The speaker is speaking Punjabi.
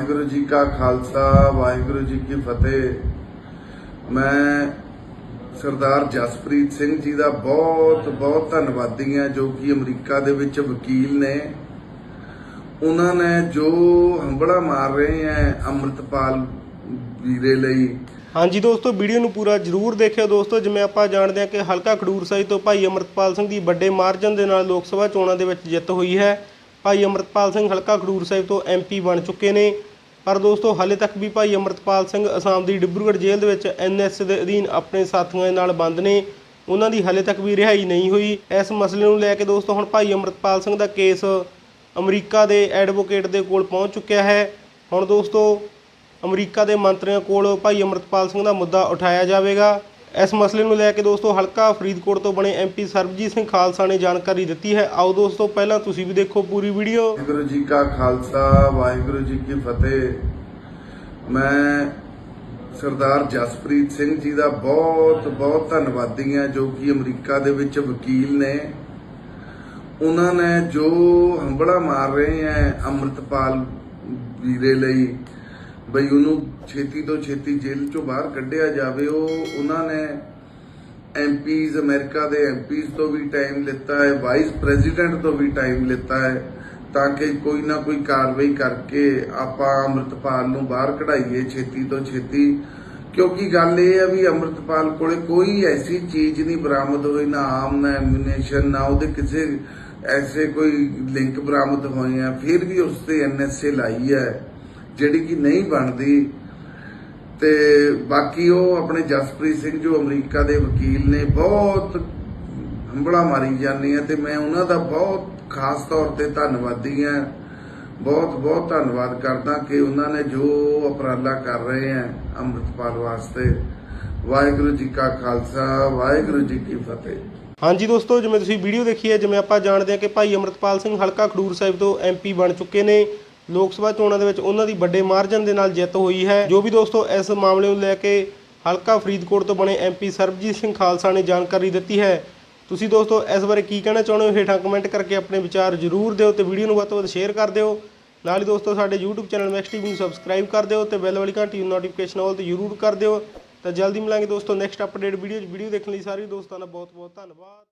ਵਾਹਿਗੁਰੂ ਜੀ ਕਾ ਖਾਲਸਾ, ਵਾਹਿਗੁਰੂ ਜੀ ਕੀ ਫਤਿਹ। ਮੈਂ ਸਰਦਾਰ ਜਸਪ੍ਰੀਤ ਸਿੰਘ ਜੀ ਦਾ ਬਹੁਤ ਬਹੁਤ ਧੰਨਵਾਦੀ ਹਾਂ, ਜੋ ਕਿ ਅਮਰੀਕਾ ਦੇ ਵਿੱਚ ਵਕੀਲ ਨੇ। ਉਹਨਾਂ ਨੇ ਜੋ ਹੰਬੜਾ ਮਾਰ ਰਹੇ ਹੈ ਅੰਮ੍ਰਿਤਪਾਲ ਵੀਰੇ ਲਈ। ਹਾਂਜੀ ਦੋਸਤੋ, ਵੀਡੀਓ ਨੂੰ ਪੂਰਾ ਜਰੂਰ ਦੇਖਿਓ ਦੋਸਤੋ। ਜਿਵੇਂ ਆਪਾਂ ਜਾਣਦੇ ਹਾਂ ਕਿ ਹਲਕਾ ਖਡੂਰ ਸਾਹਿਬ ਤੋਂ ਭਾਈ ਅਮਰਤਪਾਲ ਸਿੰਘ ਦੀ ਵੱਡੇ ਮਾਰਜਨ ਦੇ ਨਾਲ ਲੋਕ ਸਭਾ ਚੋਣਾਂ ਦੇ ਵਿੱਚ ਜਿੱਤ ਹੋਈ ਹੈ। ਭਾਈ ਅਮਰਤਪਾਲ ਸਿੰਘ ਹਲਕਾ ਖਡੂਰ ਸਾਹਿਬ ਤੋਂ ਐਮਪੀ ਬਣ ਚੁੱਕੇ ਨੇ। ਪਰ ਦੋਸਤੋ, ਹਾਲੇ ਤੱਕ ਵੀ ਭਾਈ ਅਮਰਤਪਾਲ ਸਿੰਘ ਅਸਾਮ ਦੀ ਡਿਬਰੂਗੜ੍ਹ ਜੇਲ੍ਹ ਦੇ ਵਿੱਚ ਐਨਐਸ ਦੇ ਅਧੀਨ ਆਪਣੇ ਸਾਥੀਆਂ ਦੇ ਨਾਲ ਬੰਦ ਨੇ। ਉਹਨਾਂ ਦੀ ਹਾਲੇ ਤੱਕ ਵੀ ਰਿਹਾਈ ਨਹੀਂ ਹੋਈ। ਇਸ ਮਸਲੇ ਨੂੰ ਲੈ ਕੇ ਦੋਸਤੋ, ਹੁਣ ਭਾਈ ਅਮਰਤਪਾਲ ਸਿੰਘ ਦਾ ਕੇਸ ਅਮਰੀਕਾ ਦੇ ਐਡਵੋਕੇਟ ਦੇ ਕੋਲ ਪਹੁੰਚ ਚੁੱਕਿਆ ਹੈ। ਹੁਣ ਦੋਸਤੋ, ਅਮਰੀਕਾ ਦੇ ਮੰਤਰੀਆਂ ਕੋਲ ਭਾਈ ਅਮਰਤਪਾਲ ਸਿੰਘ ਦਾ ਮੁੱਦਾ ਉਠਾਇਆ ਜਾਵੇਗਾ। ਇਸ ਮਸਲੇ ਨੂੰ ਲੈ ਕੇ ਦੋਸਤੋ ਹਲਕਾ ਫਰੀਦਕੋਟ ਤੋਂ ਬਣੇ ਐਮਪੀ ਸਰਬਜੀਤ ਸਿੰਘ ਖਾਲਸਾ ਨੇ ਜਾਣਕਾਰੀ ਦਿੱਤੀ ਹੈ। ਆਓ ਦੋਸਤੋ ਪਹਿਲਾਂ ਤੁਸੀਂ ਵੀ ਦੇਖੋ ਪੂਰੀ ਵੀਡੀਓ। ਵਾਹਿਗੁਰੂ ਜੀ ਕਾ ਖਾਲਸਾ, ਵਾਹਿਗੁਰੂ ਜੀ ਕੀ ਫਤਿਹ। ਮੈਂ ਸਰਦਾਰ ਜਸਪ੍ਰੀਤ ਸਿੰਘ ਜੀ ਦਾ ਬਹੁਤ ਬਹੁਤ ਧੰਨਵਾਦੀ ਹਾਂ ਜੋ ਕਿ ਅਮਰੀਕਾ ਦੇ ਵਿੱਚ ਵਕੀਲ ਨੇ। ਉਹਨਾਂ ਨੇ ਜੋ ਹੰਬੜਾ ਮਾਰ ਰਹੇ ਹੈ ਅੰਮ੍ਰਿਤਪਾਲ ਵੀਰੇ ਲਈ ਬਈ ਉਹਨੂੰ ਛੇਤੀ ਤੋਂ ਛੇਤੀ ਜੇਲ੍ਹ ਚੋਂ ਬਾਹਰ ਕੱਢਿਆ ਜਾਵੇ, ਉਹ ਉਹਨਾਂ ਨੇ ਐਮਪੀਜ਼ ਅਮਰੀਕਾ ਦੇ ਐਮਪੀਜ਼ ਤੋਂ ਵੀ ਟਾਈਮ ਲਿੱਤਾ ਹੈ ਵਾਈਸ ਪ੍ਰੈਜ਼ੀਡੈਂਟ ਤੋਂ ਵੀ ਟਾਈਮ ਲਿੱਤਾ ਹੈ, ਤਾਂ ਕਿ ਕੋਈ ਨਾ ਕੋਈ ਕਾਰਵਾਈ ਕਰਕੇ ਆਪਾਂ ਅੰਮ੍ਰਿਤਪਾਲ ਨੂੰ ਬਾਹਰ ਕਢਾਈਏ ਛੇਤੀ ਤੋਂ ਛੇਤੀ। ਕਿਉਂਕਿ ਗੱਲ ਇਹ ਹੈ ਵੀ ਅੰਮ੍ਰਿਤਪਾਲ ਕੋਲੇ ਕੋਈ ਐਸੀ ਚੀਜ਼ ਨਹੀਂ ਬਰਾਮਦ ਹੋਈ, ਨਾ ਆਮ, ਨਾ ਐਮੂਨੇਸ਼ਨ ਨਾ ਉਹਦੇ ਕਿਸੇ ਐਸੇ ਕੋਈ ਲਿੰਕ ਬਰਾਮਦ ਹੋਏ ਆ, ਫਿਰ ਵੀ ਉਸ ਤੇ ਐਨਐਸਏ ਲਾਈ ਹੈ। ਜਿਹੜੀ ਕਿ ਨਹੀਂ ਬਣਦੀ। ਤੇ ਬਾਕੀ ਉਹ ਆਪਣੇ ਜਸਪ੍ਰੀਤ ਸਿੰਘ ਜੋ ਅਮਰੀਕਾ ਦੇ ਵਕੀਲ ਨੇ, ਬਹੁਤ ਹੰਬੜਾ ਮਾਰੀ ਜਾਂਦੇ ਆ ਤੇ ਮੈਂ ਉਹਨਾਂ ਦਾ ਬਹੁਤ ਖਾਸ ਤੌਰ ਤੇ ਧੰਨਵਾਦੀ ਹਾਂ। ਬਹੁਤ ਬਹੁਤ ਧੰਨਵਾਦ ਕਰਦਾ ਕਿ ਉਹਨਾਂ ਨੇ ਜੋ ਉਪਰਾਲਾ ਕਰ ਰਹੇ ਆ ਅੰਮ੍ਰਿਤਪਾਲ ਵਾਸਤੇ। ਵਾਹਿਗੁਰੂ ਜੀ ਕਾ ਖਾਲਸਾ, ਵਾਹਿਗੁਰੂ ਜੀ ਕੀ ਫਤਿਹ। ਹਾਂਜੀ ਦੋਸਤੋ, ਜਿਵੇਂ ਤੁਸੀਂ ਵੀਡੀਓ ਦੇਖੀ ਹੈ, ਜਿਵੇਂ ਆਪਾਂ ਜਾਣਦੇ ਹਾਂ ਕਿ ਭਾਈ ਅਮਰਤਪਾਲ ਸਿੰਘ ਹਲਕਾ ਖਡੂਰ ਸਾਹਿਬ ਤੋਂ ਐਮਪੀ ਬਣ ਚੁੱਕੇ ਨੇ। ਲੋਕ ਸਭਾ ਚੋਣਾਂ ਦੇ ਵਿੱਚ ਉਹਨਾਂ ਦੀ ਵੱਡੇ ਮਾਰਜਨ ਦੇ ਨਾਲ ਜਿੱਤ ਹੋਈ ਹੈ। ਜੋ ਵੀ ਦੋਸਤੋ, ਇਸ ਮਾਮਲੇ ਨੂੰ ਲੈ ਕੇ ਹਲਕਾ ਫਰੀਦਕੋਟ ਤੋਂ ਬਣੇ ਐਮਪੀ ਸਰਬਜੀਤ ਸਿੰਘ ਖਾਲਸਾ ਨੇ ਜਾਣਕਾਰੀ ਦਿੱਤੀ ਹੈ। ਤੁਸੀਂ ਦੋਸਤੋ, ਇਸ ਬਾਰੇ ਕੀ ਕਹਿਣਾ ਚਾਹੁੰਦੇ ਹੋ? ਹੇਠਾਂ ਕਮੈਂਟ ਕਰਕੇ ਆਪਣੇ ਵਿਚਾਰ ਜ਼ਰੂਰ ਦਿਓ ਤੇ ਵੀਡੀਓ ਨੂੰ ਵੱਧ ਤੋਂ ਵੱਧ ਸ਼ੇਅਰ ਕਰ ਦਿਓ। ਨਾਲ ਹੀ ਦੋਸਤੋ, ਸਾਡੇ YouTube ਚੈਨਲ ਮੈਕਸ ਟੀਵੀ ਨੂੰ ਸਬਸਕ੍ਰਾਈਬ ਕਰ ਦਿਓ ਤੇ ਬੈਲ ਵਾਲੀ ਘੰਟੀ ਨੂੰ ਨੋਟੀਫਿਕੇਸ਼ਨ ਆਲ ਤੇ ਜ਼ਰੂਰ ਕਰ ਦਿਓ। ਤਾਂ ਜਲਦੀ ਮਿਲਾਂਗੇ ਦੋਸਤੋ ਨੈਕਸਟ ਅਪਡੇਟ ਵੀਡੀਓ ਵੀਡੀਓ ਦੇਖਣ ਲਈ ਸਾਰੇ ਦੋਸਤਾਂ ਦਾ ਬਹੁਤ ਬਹੁਤ ਧੰਨਵਾਦ।